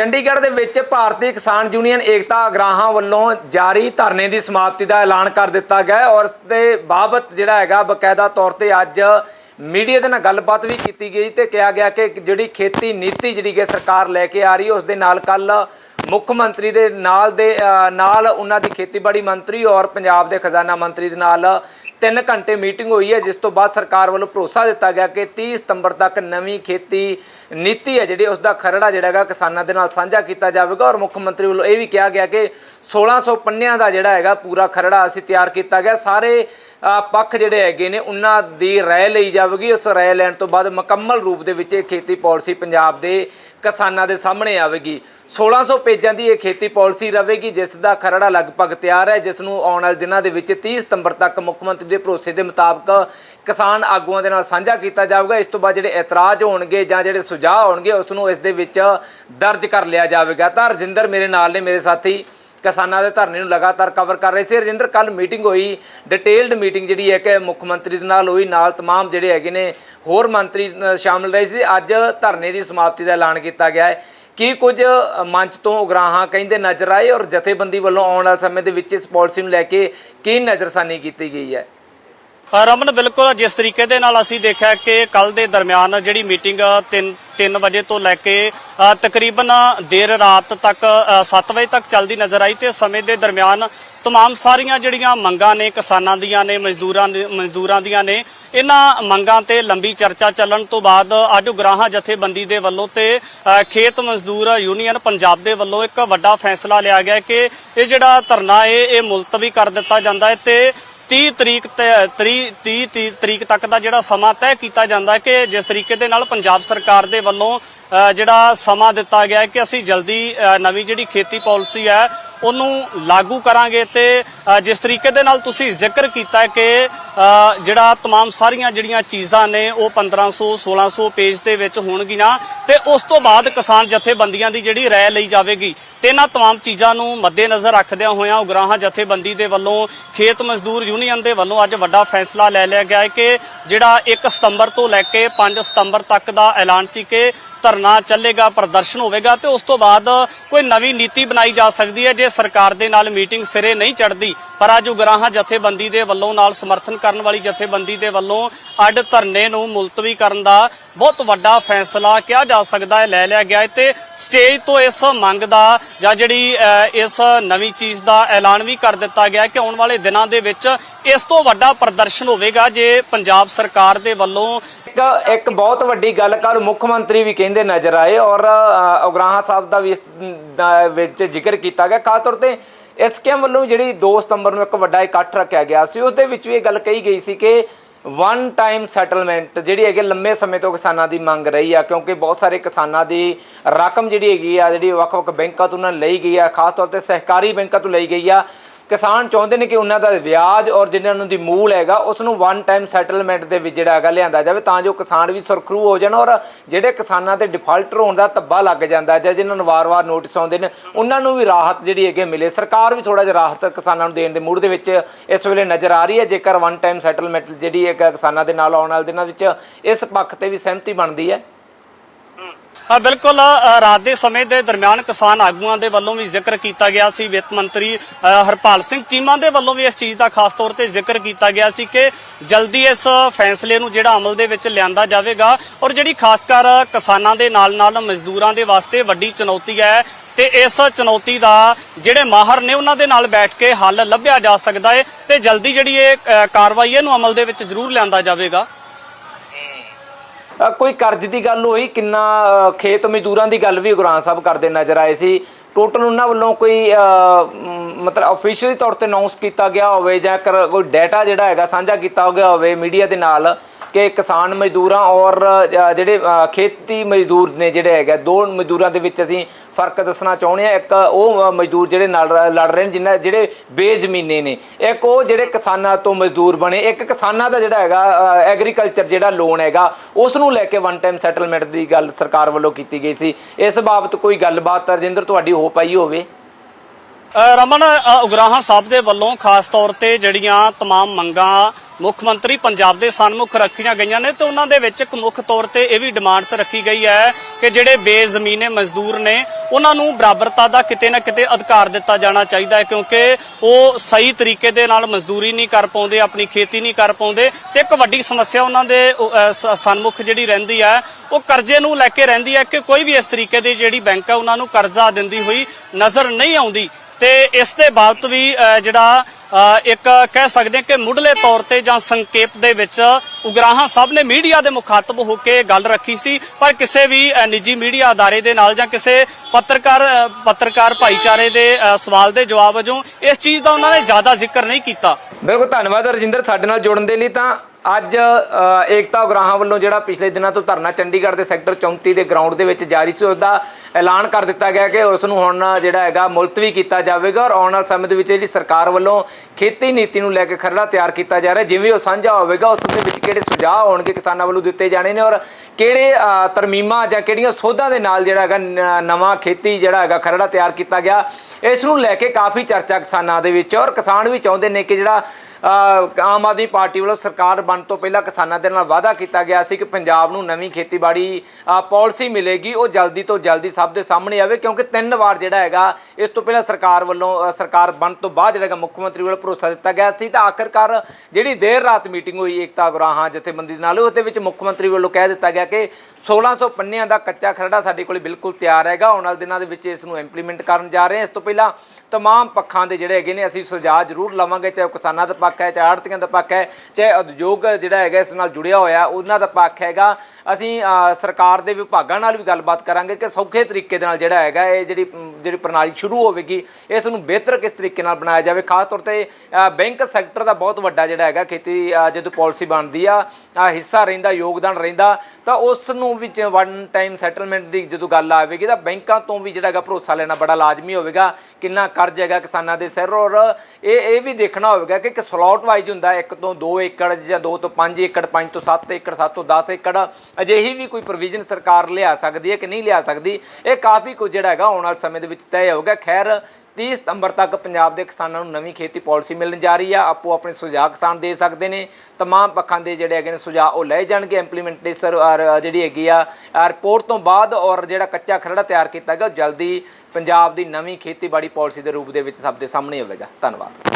ਚੰਡੀਗੜ੍ਹ ਦੇ ਵਿੱਚ ਭਾਰਤੀ ਕਿਸਾਨ ਯੂਨੀਅਨ ਏਕਤਾ ਅਗਰਾਹਾਂ ਵੱਲੋਂ ਜਾਰੀ ਧਰਨੇ ਦੀ ਸਮਾਪਤੀ ਦਾ ਐਲਾਨ ਕਰ ਦਿੱਤਾ ਗਿਆ ਔਰ ਇਸ ਦੇ ਬਾਬਤ ਜਿਹੜਾ ਹੈਗਾ ਬਕਾਇਦਾ ਤੌਰ ਤੇ ਅੱਜ ਮੀਡੀਆ ਦੇ ਨਾਲ ਗੱਲਬਾਤ ਵੀ ਕੀਤੀ ਗਈ ਤੇ ਕਿਹਾ ਗਿਆ ਕਿ ਜਿਹੜੀ ਖੇਤੀ ਨੀਤੀ ਜਿਹੜੀ ਕਿ ਸਰਕਾਰ ਲੈ ਕੇ ਆ ਰਹੀ ਉਸ ਦੇ ਨਾਲ ਕੱਲ ਮੁੱਖ ਮੰਤਰੀ ਦੇ ਨਾਲ ਦੇ ਨਾਲ ਉਹਨਾਂ ਦੀ ਖੇਤੀਬਾੜੀ ਮੰਤਰੀ ਔਰ ਪੰਜਾਬ ਦੇ ਖਜ਼ਾਨਾ ਮੰਤਰੀ ਦੇ ਨਾਲ 3 ਘੰਟੇ ਮੀਟਿੰਗ ਹੋਈ ਹੈ, ਜਿਸ ਤੋਂ ਬਾਅਦ ਸਰਕਾਰ ਵੱਲੋਂ ਭਰੋਸਾ ਦਿੱਤਾ ਗਿਆ ਕਿ 30 ਸਤੰਬਰ ਤੱਕ ਨਵੀਂ ਖੇਤੀ ਨੀਤੀ ਹੈ ਜਿਹੜੀ ਉਸ ਦਾ ਖਰੜਾ ਜਿਹੜਾ ਹੈਗਾ ਕਿਸਾਨਾਂ ਦੇ ਨਾਲ ਸਾਂਝਾ ਕੀਤਾ ਜਾਵੇਗਾ ਔਰ ਮੁੱਖ ਮੰਤਰੀ ਵੱਲੋਂ ਇਹ ਵੀ ਕਿਹਾ ਗਿਆ ਕਿ 1600 ਪੰਨਿਆਂ ਦਾ ਜਿਹੜਾ ਹੈਗਾ ਪੂਰਾ ਖਰੜਾ ਅਸੀਂ ਤਿਆਰ ਕੀਤਾ ਗਿਆ। ਸਾਰੇ ਪੱਖ ਜਿਹੜੇ ਹੈਗੇ ਨੇ ਉਹਨਾਂ ਦੀ ਰਾਏ ਲਈ ਜਾਵੇਗੀ। ਉਸ ਰਾਏ ਲੈਣ ਤੋਂ ਬਾਅਦ ਮੁਕੰਮਲ ਰੂਪ ਦੇ ਵਿੱਚ ਇਹ ਖੇਤੀ ਪਾਲਿਸੀ ਪੰਜਾਬ ਦੇ ਕਿਸਾਨਾਂ ਦੇ ਸਾਹਮਣੇ ਆਵੇਗੀ। 1600 ਪੇਜਾਂ ਦੀ ਇਹ ਖੇਤੀ ਪਾਲਿਸੀ ਰਹੇਗੀ, ਜਿਸ ਦਾ ਖਰੜਾ ਲਗਭਗ ਤਿਆਰ ਹੈ, ਜਿਸ ਨੂੰ ਆਉਣ ਵਾਲੇ ਦਿਨਾਂ ਦੇ ਵਿੱਚ 30 ਸਤੰਬਰ ਤੱਕ ਮੁੱਖ ਮੰਤਰੀ ਦੇ ਭਰੋਸੇ ਦੇ ਮੁਤਾਬਕ ਕਿਸਾਨ ਆਗੂਆਂ ਦੇ ਨਾਲ ਸਾਂਝਾ ਕੀਤਾ ਜਾਵੇਗਾ। ਇਸ ਤੋਂ ਬਾਅਦ ਜਿਹੜੇ ਇਤਰਾਜ਼ ਹੋਣਗੇ ਜਾਂ ਜਿਹੜੇ ਸੁਝਾਅ ਹੋਣਗੇ ਉਸ ਨੂੰ ਇਸ ਦੇ ਵਿੱਚ ਦਰਜ ਕਰ ਲਿਆ ਜਾਵੇਗਾ ਤਾਂ ਰਜਿੰਦਰ ਮੇਰੇ ਨਾਲ ਨੇ ਮੇਰੇ ਸਾਥੀ ਕਿਸਾਨਾਂ ਦੇ ਧਰਨੇ ਨੂੰ ਲਗਾਤਾਰ ਕਵਰ ਕਰ ਰਹੇ ਸੀ ਰਜਿੰਦਰ ਕੱਲ ਮੀਟਿੰਗ ਹੋਈ ਡਿਟੇਲਡ ਮੀਟਿੰਗ ਜਿਹੜੀ ਹੈ ਕਿ ਮੁੱਖ ਮੰਤਰੀ ਦੇ ਨਾਲ ਹੋਈ ਨਾਲ तमाम ਜਿਹੜੇ ਹੈਗੇ ਨੇ ਹੋਰ ਮੰਤਰੀ ਅ, ਸ਼ਾਮਲ ਰਹੇ ਸੀ ਅੱਜ ਧਰਨੇ ਦੀ ਸਮਾਪਤੀ ਦਾ ਐਲਾਨ ਕੀਤਾ ਗਿਆ ਹੈ ਕੀ ਕੁਝ ਅ, ਮੰਚ ਤੋਂ ਉਗਰਾਹਾਂ ਕਹਿੰਦੇ ਨਜ਼ਰ ਆਏ ਔਰ ਜਥੇਬੰਦੀ ਵੱਲੋਂ ਆਉਣ ਵਾਲੇ ਸਮੇਂ ਦੇ ਵਿੱਚ ਇਸ ਪਾਲਿਸੀ ਨੂੰ ਲੈ ਕੇ ਕੀ ਨਜ਼ਰਸਾਨੀ ਕੀਤੀ ਗਈ ਹੈ ਅ, ਰਮਨ ਬਿਲਕੁਲ ਜਿਸ ਤਰੀਕੇ ਦੇ ਨਾਲ ਅਸੀਂ ਦੇਖਿਆ ਕਿ ਕੱਲ ਦੇ ਦਰਮਿਆਨ ਜਿਹੜੀ ਮੀਟਿੰਗ 3 3 ਵਜੇ ਤੋਂ ਲੈ ਕੇ ਅ, ਤਕਰੀਬਨ ਦੇਰ ਰਾਤ ਤੱਕ 7 ਵਜੇ ਤੱਕ ਚੱਲਦੀ ਨਜ਼ਰ ਆਈ ਤੇ ਸਮੇਂ ਦੇ ਦਰਮਿਆਨ तमाम ਸਾਰੀਆਂ ਜਿਹੜੀਆਂ ਮੰਗਾਂ ਨੇ ਕਿਸਾਨਾਂ ਦੀਆਂ ਨੇ ਮਜ਼ਦੂਰਾਂ ਦੇ- ਮਜ਼ਦੂਰਾਂ ਦੀਆਂ ਨੇ ਇਹਨਾਂ ਮੰਗਾਂ ਤੇ ਲੰਬੀ ਚਰਚਾ ਚੱਲਣ ਤੋਂ ਬਾਅਦ ਅੱਜ ਉਗਰਾਹਾਂ ਜਥੇਬੰਦੀ ਦੇ ਵੱਲੋਂ ਤੇ ਅ, ਖੇਤ ਮਜ਼ਦੂਰ ਯੂਨੀਅਨ ਪੰਜਾਬ ਦੇ ਵੱਲੋਂ ਇੱਕ ਵੱਡਾ ਫੈਸਲਾ ਲਿਆ ਗਿਆ ਹੈ ਕਿ ਇਹ ਜਿਹੜਾ ਧਰਨਾ ਹੈ ਇਹ ਮੁਲਤਵੀ ਕਰ ਦਿੱਤਾ ਜਾਂਦਾ ਹੈ ਤੇ 30 ਤਰੀਕ ਤੇ 30 30 ਤਰੀਕ ਤੱਕ ਦਾ ਜਿਹੜਾ ਸਮਾਂ ਤੈਅ ਕੀਤਾ ਜਾਂਦਾ ਹੈ ਕਿ ਜਿਸ ਤਰੀਕੇ ਦੇ ਨਾਲ ਪੰਜਾਬ ਸਰਕਾਰ ਦੇ ਵੱਲੋਂ ਜਿਹੜਾ ਸਮਾਂ ਦਿੱਤਾ ਗਿਆ ਹੈ ਕਿ ਅਸੀਂ ਜਲਦੀ ਨਵੀਂ ਜਿਹੜੀ ਖੇਤੀ ਪਾਲਿਸੀ ਹੈ ਉਹਨੂੰ ਲਾਗੂ ਕਰਾਂਗੇ ਤੇ ਅ, ਜਿਸ ਤਰੀਕੇ ਦੇ ਨਾਲ ਤੁਸੀਂ ਜ਼ਿਕਰ ਕੀਤਾ ਹੈ ਕਿ ਅ, ਜਿਹੜਾ तमाम ਸਾਰੀਆਂ ਜਿਹੜੀਆਂ ਚੀਜ਼ਾਂ ਨੇ ਉਹ 1500 1600 ਪੇਜ ਦੇ ਵਿੱਚ ਹੋਣਗੀਆਂ ਤੇ ਉਸ ਤੋਂ ਬਾਅਦ ਕਿਸਾਨ ਜਥੇਬੰਦੀਆਂ ਦੀ ਜਿਹੜੀ ਰਾਏ ਲਈ ਜਾਵੇਗੀ ਤੇ ਇਹਨਾਂ तमाम ਚੀਜ਼ਾਂ ਨੂੰ ਮੱਦੇਨਜ਼ਰ ਰੱਖਦਿਆਂ ਹੋਇਆਂ ਉਗਰਾਹਾਂ ਜਥੇਬੰਦੀ ਦੇ ਵੱਲੋਂ ਖੇਤ ਮਜ਼ਦੂਰ ਯੂਨੀਅਨ ਦੇ ਵੱਲੋਂ ਅੱਜ ਵੱਡਾ ਫੈਸਲਾ ਲੈ ਲਿਆ ਗਿਆ ਹੈ ਕਿ ਜਿਹੜਾ 1 ਸਤੰਬਰ ਤੋਂ ਲੈ ਕੇ 5 ਸਤੰਬਰ ਤੱਕ ਦਾ ਐਲਾਨ ਸੀ ਕਿ ਧਰਨਾ ਚੱਲੇਗਾ ਪ੍ਰਦਰਸ਼ਨ ਹੋਵੇਗਾ ਤੇ ਉਸ ਤੋਂ ਬਾਅਦ ਕੋਈ ਨਵੀਂ ਨੀਤੀ ਬਣਾਈ ਜਾ ਸਕਦੀ ਹੈ ਜੇ ਸਰਕਾਰ ਦੇ ਨਾਲ ਮੀਟਿੰਗ ਸਿਰੇ ਨਹੀਂ ਚੜਦੀ ਪਰ ਅੱਜ ਉਗਰਾਹਾਂ ਜਥੇਬੰਦੀ ਦੇ ਵੱਲੋਂ ਨਾਲ ਸਮਰਥਨ ਕਰਨ ਵਾਲੀ ਜਥੇਬੰਦੀ ਦੇ ਵੱਲੋਂ ਅੱਡ ਧਰਨੇ ਨੂੰ ਮੁਲਤਵੀ ਕਰਨ ਦਾ ਬਹੁਤ ਵੱਡਾ ਫੈਸਲਾ ਕਿਹਾ ਜਾ ਸਕਦਾ ਹੈ ਲੈ ਲਿਆ ਗਿਆ ਤੇ ਸਟੇਜ ਤੋਂ ਇਸ ਮੰਗ ਦਾ ਜਾਂ ਜਿਹੜੀ ਅ, ਇਸ ਨਵੀਂ ਚੀਜ਼ ਦਾ ਐਲਾਨ ਵੀ ਕਰ ਦਿੱਤਾ ਗਿਆ ਕਿ ਆਉਣ ਵਾਲੇ ਦਿਨਾਂ ਦੇ ਵਿੱਚ ਇਸ ਤੋਂ ਵੱਡਾ ਪ੍ਰਦਰਸ਼ਨ ਹੋਵੇਗਾ ਜੇ ਪੰਜਾਬ ਸਰਕਾਰ ਦੇ ਵੱਲੋਂ ਇੱਕ ਇੱਕ ਬਹੁਤ ਵੱਡੀ ਗੱਲ ਕੱਲ ਮੁੱਖ ਮੰਤਰੀ ਵੀ ਕਹਿੰਦੇ ਨਜ਼ਰ ਆਏ ਔਰ ਅ, ਉਗਰਾਹਾਂ ਸਾਹਿਬ ਦਾ ਵੀ ਇਸ ਦਾ ਵਿੱਚ ਜ਼ਿਕਰ ਕੀਤਾ ਗਿਆ। ਖਾਸ ਤੌਰ ਤੇ ਐਸਕੇਐਮ ਵੱਲੋਂ ਜਿਹੜੀ 2 ਸਤੰਬਰ ਨੂੰ ਇੱਕ ਵੱਡਾ ਇਕੱਠ ਰੱਖਿਆ ਗਿਆ ਸੀ ਉਹਦੇ ਵਿੱਚ ਵੀ ਇਹ ਗੱਲ ਕਹੀ ਗਈ ਸੀ ਕਿ ਵਨ ਟਾਈਮ ਸੈਟਲਮੈਂਟ ਜਿਹੜੀ ਹੈਗੀ ਲੰਮੇ ਸਮੇਂ ਤੋਂ ਕਿਸਾਨਾਂ ਦੀ ਮੰਗ ਰਹੀ ਆ ਕਿਉਂਕਿ ਬਹੁਤ ਸਾਰੇ ਕਿਸਾਨਾਂ ਦੀ ਰਕਮ ਜਿਹੜੀ ਹੈਗੀ ਆ ਜਿਹੜੀ ਵੱਖ-ਵੱਖ ਬੈਂਕਾਂ ਤੋਂ ਉਹਨਾਂ ਲਈ ਗਈ ਆ ਖਾਸ ਤੌਰ ਤੇ ਸਹਿਕਾਰੀ ਬੈਂਕਾਂ ਤੋਂ ਲਈ ਗਈ ਆ ਕਿਸਾਨ ਚਾਹੁੰਦੇ ਨੇ ਕਿ ਉਹਨਾਂ ਦਾ ਵਿਆਜ ਔਰ ਜਿਹਨਾਂ ਨੂੰ ਦੀ ਮੂਲ ਹੈਗਾ ਉਸ ਨੂੰ ਵਨ ਟਾਈਮ ਸੈਟਲਮੈਂਟ ਦੇ ਵਿੱਚ ਜਿਹੜਾ ਹੈਗਾ ਲਿਆਂਦਾ ਜਾਵੇ ਤਾਂ ਜੋ ਕਿਸਾਨ ਵੀ ਸੁਰਖਰੂ ਹੋ ਜਾਣ ਔਰ ਜਿਹੜੇ ਕਿਸਾਨਾਂ ਤੇ ਡਿਫਾਲਟਰ ਹੋਣ ਦਾ ਧੱਬਾ ਲੱਗ ਜਾਂਦਾ ਜਾਂ ਜਿਨ੍ਹਾਂ ਨੂੰ ਵਾਰ-ਵਾਰ ਨੋਟਿਸ ਆਉਂਦੇ ਨੇ, ਉਹਨਾਂ ਨੂੰ ਵੀ ਰਾਹਤ ਜਿਹੜੀ ਹੈਗੀ ਮਿਲੇ। ਸਰਕਾਰ ਵੀ ਥੋੜਾ ਜਿਹਾ ਰਾਹਤ ਕਿਸਾਨਾਂ ਨੂੰ ਦੇਣ ਦੇ ਮੂਡ ਦੇ ਵਿੱਚ ਇਸ ਵੇਲੇ ਨਜ਼ਰ ਆ ਰਹੀ ਹੈ, ਜੇਕਰ ਵਨ ਟਾਈਮ ਸੈਟਲਮੈਂਟ ਜਿਹੜੀ ਹੈ ਕਿਸਾਨਾਂ ਦੇ ਨਾਲ ਆਉਣ ਵਾਲੇ ਦਿਨਾਂ ਵਿੱਚ ਇਸ ਪੱਖ ਤੇ ਵੀ ਸਹਿਮਤੀ ਬਣਦੀ ਹੈ। ਹਾਂ ਬਿਲਕੁਲ ਰਾਤ ਦੇ ਸਮੇਂ ਦੇ ਦਰਮਿਆਨ ਕਿਸਾਨ ਆਗੂਆਂ ਦੇ ਵੱਲੋਂ ਵੀ ਜ਼ਿਕਰ ਕੀਤਾ ਗਿਆ ਸੀ। ਵਿੱਤ ਮੰਤਰੀ ਹਰਪਾਲ ਸਿੰਘ ਚੀਮਾ ਦੇ ਵੱਲੋਂ ਵੀ ਇਸ ਚੀਜ਼ ਦਾ ਖਾਸ ਤੌਰ ਤੇ ਜ਼ਿਕਰ ਕੀਤਾ ਗਿਆ ਸੀ ਕਿ ਜਲਦੀ ਇਸ ਫੈਸਲੇ ਨੂੰ ਜਿਹੜਾ ਅਮਲ ਦੇ ਵਿੱਚ ਲਿਆਂਦਾ ਜਾਵੇਗਾ ਔਰ ਜਿਹੜੀ ਖਾਸ ਕਰ ਕਿਸਾਨਾਂ ਦੇ ਨਾਲ ਨਾਲ ਮਜ਼ਦੂਰਾਂ ਦੇ ਵਾਸਤੇ ਵੱਡੀ ਚੁਣੌਤੀ ਹੈ ਤੇ ਇਸ ਚੁਣੌਤੀ ਦਾ ਜਿਹੜੇ ਮਾਹਰ ਨੇ ਉਹਨਾਂ ਦੇ ਨਾਲ ਬੈਠ ਕੇ ਹੱਲ ਲੱਭਿਆ ਜਾ ਸਕਦਾ ਹੈ ਤੇ ਜਲਦੀ ਜਿਹੜੀ ਇਹ ਅ, ਕਾਰਵਾਈ ਇਹਨੂੰ ਅਮਲ ਦੇ ਵਿੱਚ ਜ਼ਰੂਰ ਲਿਆਂਦਾ ਜਾਵੇਗਾ। ਕੋਈ ਕਰਜ਼ ਦੀ ਗੱਲ ਹੋਈ? ਕਿੰਨਾ ਖੇਤ ਮਜ਼ਦੂਰਾਂ ਦੀ ਗੱਲ ਵੀ ਗੁਰਾਂ ਸਾਹਿਬ ਕਰਦੇ ਨਜ਼ਰ ਆਏ ਸੀ। ਟੋਟਲ ਉਹਨਾਂ ਵੱਲੋਂ ਕੋਈ ਮਤਲਬ ਅਫੀਸ਼ੀਅਲੀ ਤੌਰ ਤੇ ਅਨਾਉਂਸ ਕੀਤਾ ਗਿਆ ਹੋਵੇ ਜਾਂ ਕਰ- ਕੋਈ ਡਾਟਾ ਜਿਹੜਾ ਹੈਗਾ ਸਾਂਝਾ ਕੀਤਾ ਗਿਆ ਹੋਵੇ ਮੀਡੀਆ ਦੇ ਨਾਲ ਕਿ ਕਿਸਾਨ ਮਜ਼ਦੂਰਾਂ ਔਰ ਅ, ਜਿਹੜੇ ਅ, ਖੇਤੀ ਮਜ਼ਦੂਰ ਨੇ ਜਿਹੜੇ ਹੈਗੇ ਦੋ ਮਜ਼ਦੂਰਾਂ ਦੇ ਵਿੱਚ ਅਸੀਂ ਫਰਕ ਦੱਸਣਾ ਚਾਹੁੰਦੇ ਆ ਇੱਕ ਉਹ ਅ, ਮਜ਼ਦੂਰ ਜਿਹੜੇ ਨਾਲ ਰ- ਲੜ ਰਹੇ ਨੇ ਜਿਨ੍ਹਾਂ ਜਿਹੜੇ ਬੇਜ਼ਮੀਨੇ ਨੇ ਇੱਕ ਉਹ ਜਿਹੜੇ ਕਿਸਾਨਾਂ ਤੋਂ ਮਜ਼ਦੂਰ ਬਣੇ ਇੱਕ ਕਿਸਾਨਾਂ ਦਾ ਜਿਹੜਾ ਹੈਗਾ ਐਗਰੀਕਲਚਰ ਜਿਹੜਾ ਲੋਨ ਹੈਗਾ ਉਸ ਨੂੰ ਲੈ ਕੇ ਵਨ ਟਾਈਮ ਸੈਟਲਮੈਂਟ ਦੀ ਗੱਲ ਸਰਕਾਰ ਵੱਲੋਂ ਕੀਤੀ ਗਈ ਸੀ ਇਸ ਬਾਬਤ ਕੋਈ ਗੱਲਬਾਤ ਰਜਿੰਦਰ ਤੁਹਾਡੀ ਹੋ ਪਾਈ ਹੋਵੇ ਅ, ਰਮਨ ਅ, ਉਗਰਾਹਾਂ ਸਾਹਿਬ ਦੇ ਵੱਲੋਂ ਖਾਸ ਤੌਰ ਤੇ ਜਿਹੜੀਆਂ तमाम ਮੰਗਾਂ ਮੁੱਖ ਮੰਤਰੀ ਪੰਜਾਬ ਦੇ ਸਨਮੁਖ ਰੱਖੀਆਂ ਗਈਆਂ ਨੇ ਤੇ ਉਹਨਾਂ ਦੇ ਵਿੱਚ ਇੱਕ ਮੁੱਖ ਤੌਰ ਤੇ ਇਹ ਵੀ ਡਿਮਾਂਡਸ ਰੱਖੀ ਗਈ ਹੈ ਕਿ ਜਿਹੜੇ ਬੇਜ਼ਮੀਨੇ ਮਜ਼ਦੂਰ ਨੇ ਉਹਨਾਂ ਨੂੰ ਬਰਾਬਰਤਾ ਦਾ ਕਿਤੇ ਨਾ ਕਿਤੇ ਅਧਿਕਾਰ ਦਿੱਤਾ ਜਾਣਾ ਚਾਹੀਦਾ ਹੈ ਕਿਉਂਕਿ ਉਹ ਸਹੀ ਤਰੀਕੇ ਦੇ ਨਾਲ ਮਜ਼ਦੂਰੀ ਨਹੀਂ ਕਰ ਪਾਉਂਦੇ ਆਪਣੀ ਖੇਤੀ ਨਹੀਂ ਕਰ ਪਾਉਂਦੇ ਤੇ ਇੱਕ ਵੱਡੀ ਸਮੱਸਿਆ ਉਹਨਾਂ ਦੇ ਉਹ, ਸਨਮੁਖ ਜਿਹੜੀ ਰਹਿੰਦੀ ਹੈ ਉਹ ਕਰਜ਼ੇ ਨੂੰ ਲੈ ਕੇ ਰਹਿੰਦੀ ਹੈ ਕਿ ਕੋਈ ਵੀ ਇਸ ਤਰੀਕੇ ਦੀ ਜਿਹੜੀ ਬੈਂਕ ਹੈ ਉਹਨਾਂ ਨੂੰ ਕਰਜ਼ਾ ਦਿੰਦੀ ਹੋਈ ਨਜ਼ਰ ਨਹੀਂ ਆਉਂਦੀ। ਤੇ ਇਸ ਦੇ ਬਾਬਤ ਵੀ ਜਿਹੜਾ ਇੱਕ ਕਹਿ ਸਕਦੇ ਹਾਂ ਕਿ ਮੁੱਢਲੇ ਤੌਰ ਤੇ ਜਾਂ ਸੰਕੇਪ ਦੇ ਵਿੱਚ ਉਗਰਾਹਾਂ ਸਾਹਿਬ ਨੇ ਮੀਡੀਆ ਦੇ ਮੁਖਾਤਬ ਹੋ ਕੇ ਗੱਲ ਰੱਖੀ ਸੀ, ਪਰ ਕਿਸੇ ਵੀ ਨਿੱਜੀ ਮੀਡੀਆ ਅਦਾਰੇ ਦੇ ਨਾਲ ਜਾਂ ਕਿਸੇ ਪੱਤਰਕਾਰ ਪੱਤਰਕਾਰ ਭਾਈਚਾਰੇ ਦੇ ਸਵਾਲ ਦੇ ਜਵਾਬ ਵਜੋਂ ਇਸ ਚੀਜ਼ ਦਾ ਉਹਨਾਂ ਨੇ ਜ਼ਿਆਦਾ ਜ਼ਿਕਰ ਨਹੀਂ ਕੀਤਾ। ਬਿਲਕੁਲ, ਧੰਨਵਾਦ ਰਜਿੰਦਰ ਸਾਡੇ ਨਾਲ ਜੁੜਨ ਦੇ ਲਈ ਤਾਂ ਅੱਜ ਏਕਤਾ ਉਗਰਾਹਾਂ ਵੱਲੋਂ ਜਿਹੜਾ ਪਿਛਲੇ ਦਿਨਾਂ ਤੋਂ ਧਰਨਾ ਚੰਡੀਗੜ੍ਹ ਦੇ ਸੈਕਟਰ 34 ਦੇ ਗਰਾਊਂਡ ਦੇ ਵਿੱਚ ਜਾਰੀ ਸੀ ਉਸ ਦਾ ਐਲਾਨ ਕਰ ਦਿੱਤਾ ਗਿਆ ਕਿ ਉਸ ਨੂੰ ਹੁਣ ਜਿਹੜਾ ਹੈਗਾ ਮੁਲਤਵੀ ਕੀਤਾ ਜਾਵੇਗਾ ਔਰ ਆਉਣ ਵਾਲੇ ਸਮੇਂ ਦੇ ਵਿੱਚ ਜਿਹੜੀ ਸਰਕਾਰ ਵੱਲੋਂ ਖੇਤੀ ਨੀਤੀ ਨੂੰ ਲੈ ਕੇ ਖਰੜਾ ਤਿਆਰ ਕੀਤਾ ਜਾ ਰਿਹਾ, ਜਿਵੇਂ ਉਹ ਸਾਂਝਾ ਹੋਵੇਗਾ, ਉਸ ਦੇ ਵਿੱਚ ਕਿਹੜੇ ਸੁਝਾਅ ਹੋਣਗੇ ਕਿਸਾਨਾਂ ਵੱਲੋਂ ਦਿੱਤੇ ਜਾਣੇ ਨੇ ਔਰ ਕਿਹੜੇ ਤਰਮੀਮਾਂ ਜਾਂ ਕਿਹੜੀਆਂ ਸੋਧਾਂ ਦੇ ਨਾਲ ਜਿਹੜਾ ਹੈਗਾ ਨ- ਨਵਾਂ ਖੇਤੀ ਜਿਹੜਾ ਹੈਗਾ ਖਰੜਾ ਤਿਆਰ ਕੀਤਾ ਗਿਆ, ਇਸ ਨੂੰ ਲੈ ਕੇ ਕਾਫੀ ਚਰਚਾ ਕਿਸਾਨਾਂ ਦੇ ਵਿੱਚ ਔਰ ਕਿਸਾਨ ਵੀ ਚਾਹੁੰਦੇ ਨੇ ਕਿ ਜਿਹੜਾ ਆਮ ਆਦਮੀ ਪਾਰਟੀ ਵੱਲੋਂ ਸਰਕਾਰ ਬਣਨ ਤੋਂ ਪਹਿਲਾਂ ਕਿਸਾਨਾਂ ਦੇ ਨਾਲ ਵਾਅਦਾ ਕੀਤਾ ਗਿਆ ਸੀ ਕਿ ਪੰਜਾਬ ਨੂੰ ਨਵੀਂ ਖੇਤੀਬਾੜੀ ਅ, ਪਾਲਿਸੀ ਮਿਲੇਗੀ ਉਹ ਜਲਦੀ ਤੋਂ ਜਲਦੀ ਸਭ ਦੇ ਸਾਹਮਣੇ ਆਵੇ ਕਿਉਂਕਿ ਤਿੰਨ ਵਾਰ ਜਿਹੜਾ ਹੈਗਾ ਇਸ ਤੋਂ ਪਹਿਲਾਂ ਸਰਕਾਰ ਵੱਲੋਂ ਸਰਕਾਰ ਬਣਨ ਤੋਂ ਬਾਅਦ ਜਿਹੜਾ ਹੈਗਾ ਮੁੱਖ ਮੰਤਰੀ ਵੱਲੋਂ ਭਰੋਸਾ ਦਿੱਤਾ ਗਿਆ ਸੀ। ਤਾਂ ਆਖਰਕਾਰ ਜਿਹੜੀ ਦੇਰ ਰਾਤ ਮੀਟਿੰਗ ਹੋਈ ਏਕਤਾ ਗੁਰਾਹਾਂ ਜਥੇਬੰਦੀ ਦੇ ਨਾਲ ਉਸ ਦੇ ਵਿੱਚ ਮੁੱਖ ਮੰਤਰੀ ਵੱਲੋਂ ਕਹਿ ਦਿੱਤਾ ਗਿਆ ਕਿ 1600 ਪੰਨਿਆਂ ਦਾ ਕੱਚਾ ਖਰੜਾ ਸਾਡੇ ਕੋਲ ਬਿਲਕੁਲ ਤਿਆਰ ਹੈਗਾ ਆਉਣ ਵਾਲੇ ਦਿਨਾਂ ਦੇ ਵਿੱਚ ਇਸ ਨੂੰ ਇੰਪਲੀਮੈਂਟ ਕਰਨ ਜਾ ਰਹੇ ਹਾਂ। ਇਸ ਤੋਂ ਪਹਿਲਾਂ ਤਮਾਮ ਪੱਖਾਂ ਦੇ ਜਿਹੜੇ ਹੈਗੇ ਨੇ ਅਸੀਂ ਸੁਝਾਅ ਜ਼ਰੂਰ ਲਵਾਂਗੇ ਚਾਹੇ ਉਹ ਕਿਸਾਨਾਂ ਦਾ ਪੱਖ ਹੈ ਚਾਹੇ ਆੜਤੀਆਂ ਦਾ ਪੱਖ ਹੈ, ਚਾਹੇ ਉਦਯੋਗ ਜਿਹੜਾ ਹੈਗਾ ਇਸ ਨਾਲ ਜੁੜਿਆ ਹੋਇਆ, ਉਹਨਾਂ ਦਾ ਪੱਖ ਹੈਗਾ। ਅਸੀਂ ਸਰਕਾਰ ਦੇ ਵਿਭਾਗਾਂ ਨਾਲ ਵੀ ਗੱਲਬਾਤ ਕਰਾਂਗੇ ਕਿ ਸੌਖੇ ਤਰੀਕੇ ਦੇ ਨਾਲ ਜਿਹੜਾ ਹੈਗਾ, ਇਹ ਜਿਹੜੀ ਜਿਹੜੀ ਪ੍ਰਣਾਲੀ ਸ਼ੁਰੂ ਹੋਵੇਗੀ, ਇਸ ਨੂੰ ਬਿਹਤਰ ਕਿਸ ਤਰੀਕੇ ਨਾਲ ਬਣਾਇਆ ਜਾਵੇ? ਖਾਸ ਤੌਰ ਤੇ ਬੈਂਕ ਸੈਕਟਰ ਦਾ ਬਹੁਤ ਵੱਡਾ ਜਿਹੜਾ ਹੈਗਾ, ਖੇਤੀ ਜਦੋਂ ਪਾਲਿਸੀ ਬਣਦੀ ਆ ਹਿੱਸਾ ਰਹਿੰਦਾ, ਯੋਗਦਾਨ ਰਹਿੰਦਾ, ਤਾਂ ਉਸ ਨੂੰ ਵੀ ਵਨ ਟਾਈਮ ਸੈਟਲਮੈਂਟ ਦੀ ਜਦੋਂ ਗੱਲ ਆਵੇਗੀ, ਤਾਂ ਬੈਂਕਾਂ ਤੋਂ ਵੀ ਜਿਹੜਾ ਹੈਗਾ ਭਰੋਸਾ ਲੈਣਾ ਬੜਾ ਲਾਜ਼ਮੀ ਹੋਵੇਗਾ। ਕਿੰਨਾ ਕਰਜ਼ ਹੈਗਾ ਕਿਸਾਨਾਂ ਦੇ ਸਿਰ ਔਰ ਇਹ ਇਹ ਵੀ ਦੇਖਣਾ ਹੋਵੇਗਾ ਕਿ ਇੱਕ ਸਲੋਟ ਵਾਈਜ਼ ਹੁੰਦਾ ਇੱਕ ਤੋਂ 2 ਏਕੜ ਜਾਂ 2 ਤੋਂ 5 ਏਕੜ 5 ਤੋਂ 7 ਏਕੜ 7 ਤੋਂ 10 ਏਕੜ ਅਜਿਹੀ ਵੀ ਕੋਈ ਪ੍ਰੋਵੀਜ਼ਨ ਸਰਕਾਰ ਲਿਆ ਸਕਦੀ ਹੈ ਕਿ ਨਹੀਂ ਲਿਆ ਸਕਦੀ ਇਹ ਕਾਫੀ ਕੁਝ ਜਿਹੜਾ ਹੈਗਾ ਆਉਣ ਵਾਲੇ ਸਮੇਂ ਦੇ ਵਿੱਚ ਤੈਅ ਹੋਵੇਗਾ ਖੈਰ 30 ਸਤੰਬਰ ਤੱਕ ਪੰਜਾਬ ਦੇ ਕਿਸਾਨਾਂ ਨੂੰ ਨਵੀਂ ਖੇਤੀ ਪਾਲਿਸੀ ਮਿਲਣ ਜਾ ਰਹੀ ਆ ਆਪੋ ਆਪਣੇ ਸੁਝਾਅ ਕਿਸਾਨ ਦੇ ਸਕਦੇ ਨੇ तमाम ਪੱਖਾਂ ਦੇ ਜਿਹੜੇ ਹੈਗੇ ਨੇ ਸੁਝਾਅ ਉਹ ਲਏ ਜਾਣਗੇ ਇੰਪਲੀਮੈਂਟੇਸ਼ਨ ਔਰ ਜਿਹੜੀ ਹੈਗੀ ਆ ਰਿਪੋਰਟ ਤੋਂ ਬਾਅਦ ਔਰ ਜਿਹੜਾ ਕੱਚਾ ਖਰੜਾ ਤਿਆਰ ਕੀਤਾ ਗਿਆ ਉਹ ਜਲਦੀ ਪੰਜਾਬ ਦੀ ਨਵੀਂ ਖੇਤੀਬਾੜੀ ਪਾਲਿਸੀ ਦੇ ਰੂਪ ਦੇ ਵਿੱਚ ਸਭ ਦੇ ਸਾਹਮਣੇ ਆਵੇਗਾ ਧੰਨਵਾਦ